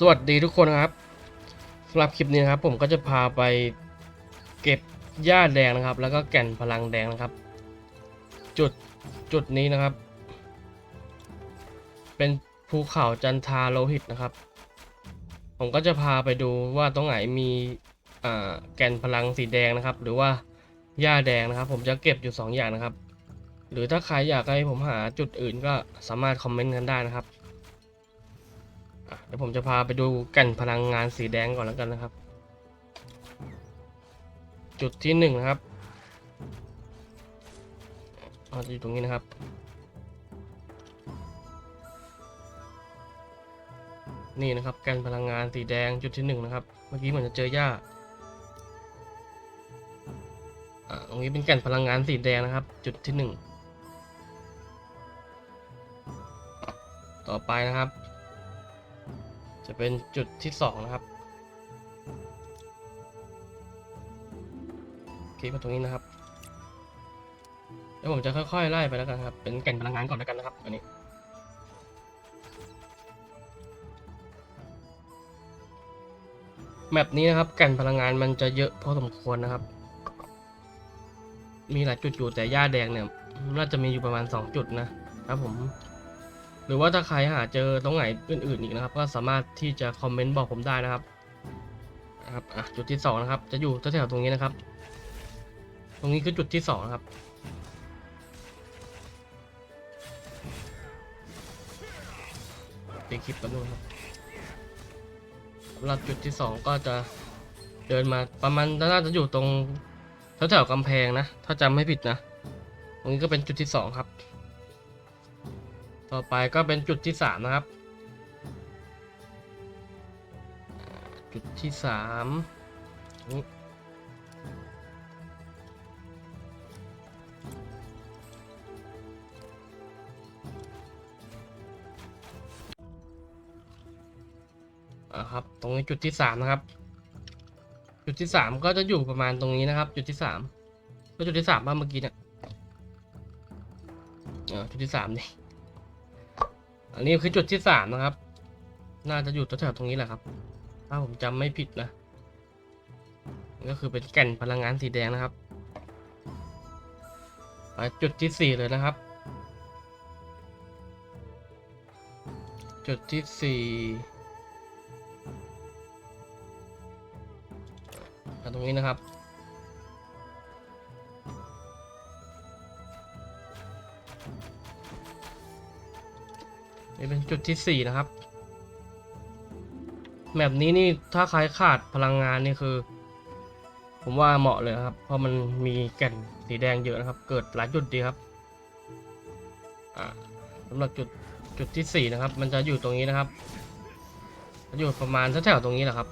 สวัสดีทุกคนครับสำหรับคลิปนี้นะครับ ผมก็จะพาไปเก็บหญ้าแดงนะครับ แล้วก็แก่นพลังแดงนะครับ จุดจุดนี้นะครับ เป็นภูเขาจันทาโลหิตนะครับ ผมก็จะพาไปดูว่าตรงไหนมีแก่นพลังสีแดงนะครับ หรือว่าหญ้าแดงนะครับ ผมจะเก็บอยู่สองอย่างนะครับ หรือถ้าใครอยากให้ผมหาจุดอื่นก็สามารถคอมเมนต์กันได้นะครับ เดี๋ยวผมจะพาไปดูแก่นพลังงานสีแดงก่อนแล้วกันนะครับ จุดที่หนึ่งนะครับเอาจะอยู่ตรงนี้นะครับ นี่นะครับแก่นพลังงานสีแดงจุดที่หนึ่งนะครับ เมื่อกี้เหมือนจะเจอหญ้าตรงนี้เป็นแก่นพลังงานสีแดงนะครับ จุดที่หนึ่งต่อไปนะครับ จะเป็นจุดที่สองนะครับคลิกมาตรงนี้นะครับแล้วผมจะค่อยๆไล่ไปแล้วกันครับ เป็นแก่นพลังงานก่อนแล้วกันนะครับอันนี้แมปนี้นะครับแก่นพลังงานมันจะเยอะพอสมควรนะครับ มีหลายจุดอยู่แต่หญ้าแดงเนี่ยน่าจะมีอยู่ประมาณ 2 จุดนะครับผม หรือว่าถ้าใครหาเจอตรงไหนอื่นๆอีกนะครับ ก็สามารถที่จะคอมเมนต์บอกผมได้นะครับนะครับอะจุดที่สองนะครับ จะอยู่แถวๆตรงนี้นะครับ ตรงนี้คือจุดที่สองนะครับเป็นคลิปกันด้วยครับสำหรับจุดที่สองก็จะเดินมาประมาณน่าจะอยู่ตรงแถวๆกำแพงนะ ถ้าจำไม่ผิดนะ ตรงนี้ก็เป็นจุดที่สองครับ ต่อไปก็เป็นจุดที่สามนะครับ จุดที่สามอ่าครับ ตรงนี้จุดที่สามนะครับ จุดที่สามก็จะอยู่ประมาณตรงนี้นะครับ จุดที่สามก็จุดที่สามบ้างเมื่อกี้เนี่ยจุดที่สามนี่ อันนี้คือจุดที่สามนะครับ น่าจะอยู่แถวๆตรงนี้แหละครับ ถ้าผมจำไม่ผิดนะ ก็คือเป็นแก่นพลังงานสีแดงนะครับไปจุดที่สี่เลยนะครับ จุดที่สี่ตรงนี้นะครับ นี่เป็นจุดที่สี่นะครับแมปนี้นี่ถ้าใครขาดพลังงานนี่คือ ผมว่าเหมาะเลยครับ เพราะมันมีแก่นสีแดงเยอะนะครับ เกิดหลายจุดดีครับสำหรับจุดจุดที่สี่นะครับ มันจะอยู่ตรงนี้นะครับจะอยู่ประมาณแถวๆตรงนี้แหละครับ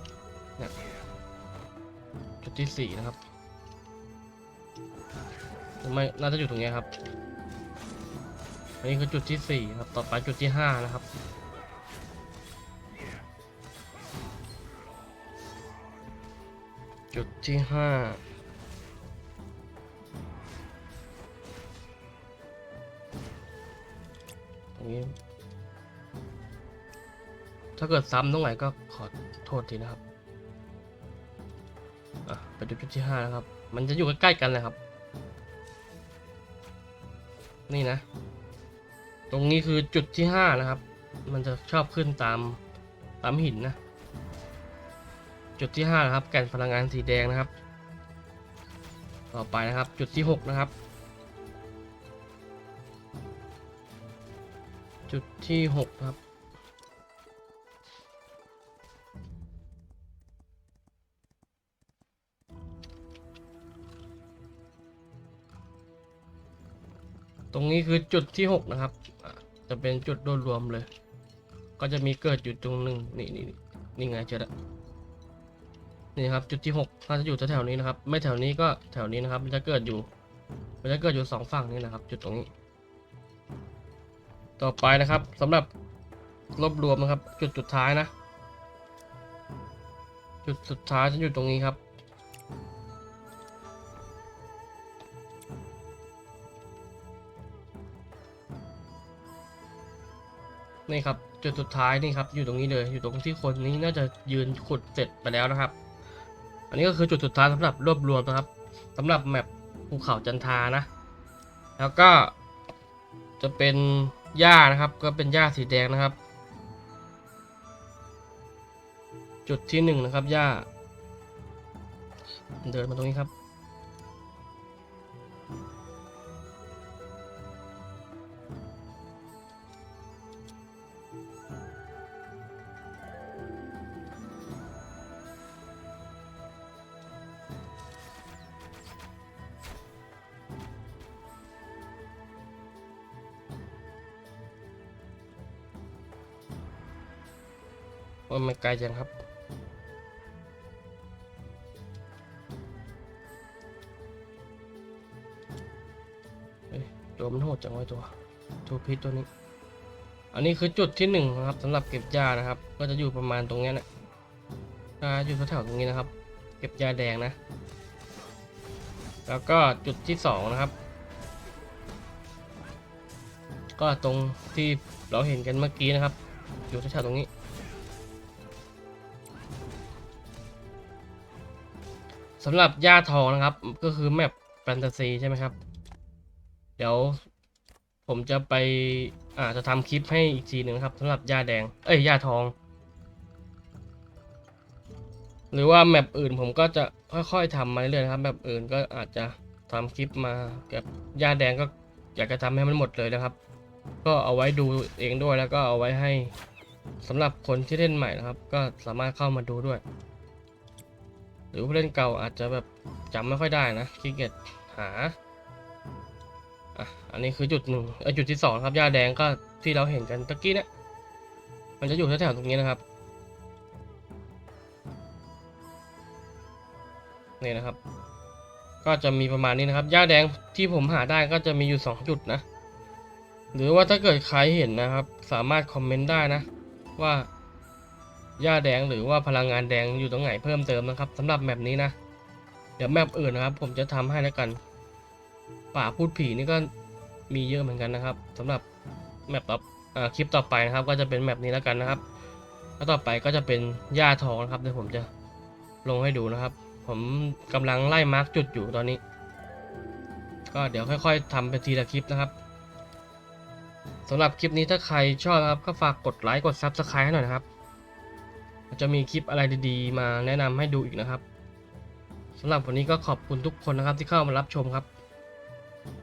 เนี่ยจุดที่สี่นะครับไม่น่าจะอยู่ตรงนี้ครับ อันนี้คือจุดที่สี่ครับ ต่อไปจุดที่ห้านะครับ จุดที่ห้าตรงนี้ ถ้าเกิดซ้ำตรงไหนก็ขอโทษทีนะครับ อะ ไปดูจุดที่ห้านะครับ มันจะอยู่ใกล้ๆกันเลยครับ นี่นะ ตรงนี้คือจุดที่ห้านะครับ มันจะชอบขึ้นตามตามหินนะ จุดที่ห้านะครับ แก่นพลังงานสีแดงนะครับ ต่อไปนะครับ จุดที่หกนะครับ จุดที่หกครับ ตรงนี้คือจุดที่หกนะครับ จะเป็นจุดโดยรวมเลย ก็จะมีเกิดอยู่ตรงหนึ่งนี่นี่นี่นี่ไงเจอแล้วนี่ครับจุดที่หกน่าจะอยู่แถวๆนี้นะครับ ไม่แถวนี้ก็แถวนี้นะครับ มันจะเกิดอยู่ มันจะเกิดอยู่สองฝั่งนี้นะครับ จุดตรงนี้ ต่อไปนะครับสำหรับรวบรวมนะครับ จุดสุดท้ายนะ จุดสุดท้ายจะอยู่ตรงนี้ครับ นี่ครับจุดสุดท้ายนี่ครับอยู่ตรงนี้เลยอยู่ตรงที่คนนี้น่าจะยืนขุดเสร็จไปแล้วนะครับ อันนี้ก็คือจุดสุดท้ายสำหรับรวบรวมนะครับสำหรับแมปภูเขาจันทานะ แล้วก็จะเป็นหญ้านะครับ ก็เป็นหญ้าสีแดงนะครับ จุดที่หนึ่งนะครับหญ้า เดินมาตรงนี้ครับ ว่ามันไกลจังครับเฮ้ยตัวมันโหดจังไว้ตัวตัวพิษตัวนี้ อันนี้คือจุดที่หนึ่งนะครับสำหรับเก็บยานะครับ ก็จะอยู่ประมาณตรงนี้นะอ่าอยู่แถวๆตรงนี้นะครับ เก็บยาแดงนะ แล้วก็จุดที่สองนะครับ ก็ตรงที่เราเห็นกันเมื่อกี้นะครับ อยู่แถวๆตรงนี้ สำหรับย่าทองนะครับ ก็คือแมปแฟนตาซีใช่ไหมครับ เดี๋ยวผมจะไปอาจะทำคลิปให้อีกทีหนึ่งนะครับสำหรับย่าแดง เอ้ยย่าทอง หรือว่าแมปอื่นผมก็จะค่อยๆทำมาเรื่อยๆนะครับแมปอื่นก็อาจจะทำคลิปมากับย่าแดงก็อยากจะทำให้มันหมดเลยนะครับ ก็เอาไว้ดูเองด้วยแล้วก็เอาไว้ให้สำหรับคนที่เล่นใหม่นะครับ ก็สามารถเข้ามาดูด้วย รือผู้เล่นเก่าอาจจะแบบจำไม่ค่อยได้นะขี้เกียจหาอะอันนี้คือจุดหนึ่งจุดที่สองครับหญ้าแดงก็ที่เราเห็นกันตะกี้เนี่ยมันจะอยู่แถวๆตรงนี้นะครับนี่นะครับ ก็จะมีประมาณนี้นะครับหญ้าแดงที่ผมหาได้ก็จะมีอยู่สองจุดนะ หรือว่าถ้าเกิดใครเห็นนะครับ สามารถคอมเมนต์ได้นะ ว่า หญ้าแดงหรือว่าพลังงานแดงอยู่ตรงไหนเพิ่มเติมนะครับสำหรับแมปนี้นะ เดี๋ยวแมปอื่นนะครับ ผมจะทำให้แล้วกัน ป่าพูดผีนี่ก็มีเยอะเหมือนกันนะครับสำหรับแมปต่ออคลิปต่อไปนะครับ ก็จะเป็นแมปนี้แล้วกันนะครับแล้วต่อไปก็จะเป็นหญ้าทองนะครับเดี๋ยวผมจะลงให้ดูนะครับ ผมกำลังไล่มาร์กจุดอยู่ตอนนี้ ก็เดี๋ยวค่อย ๆทำไปทีละคลิปนะครับสำหรับคลิปนี้ถ้าใครชอบนะครับก็ฝากกดไลค์กด Subscribe ให้หน่อยนะครับ จะมีคลิปอะไรดีๆ มาแนะนำให้ดูอีกนะครับสำหรับวันนี้ก็ขอบคุณทุกคนนะครับที่เข้ามารับชมครับ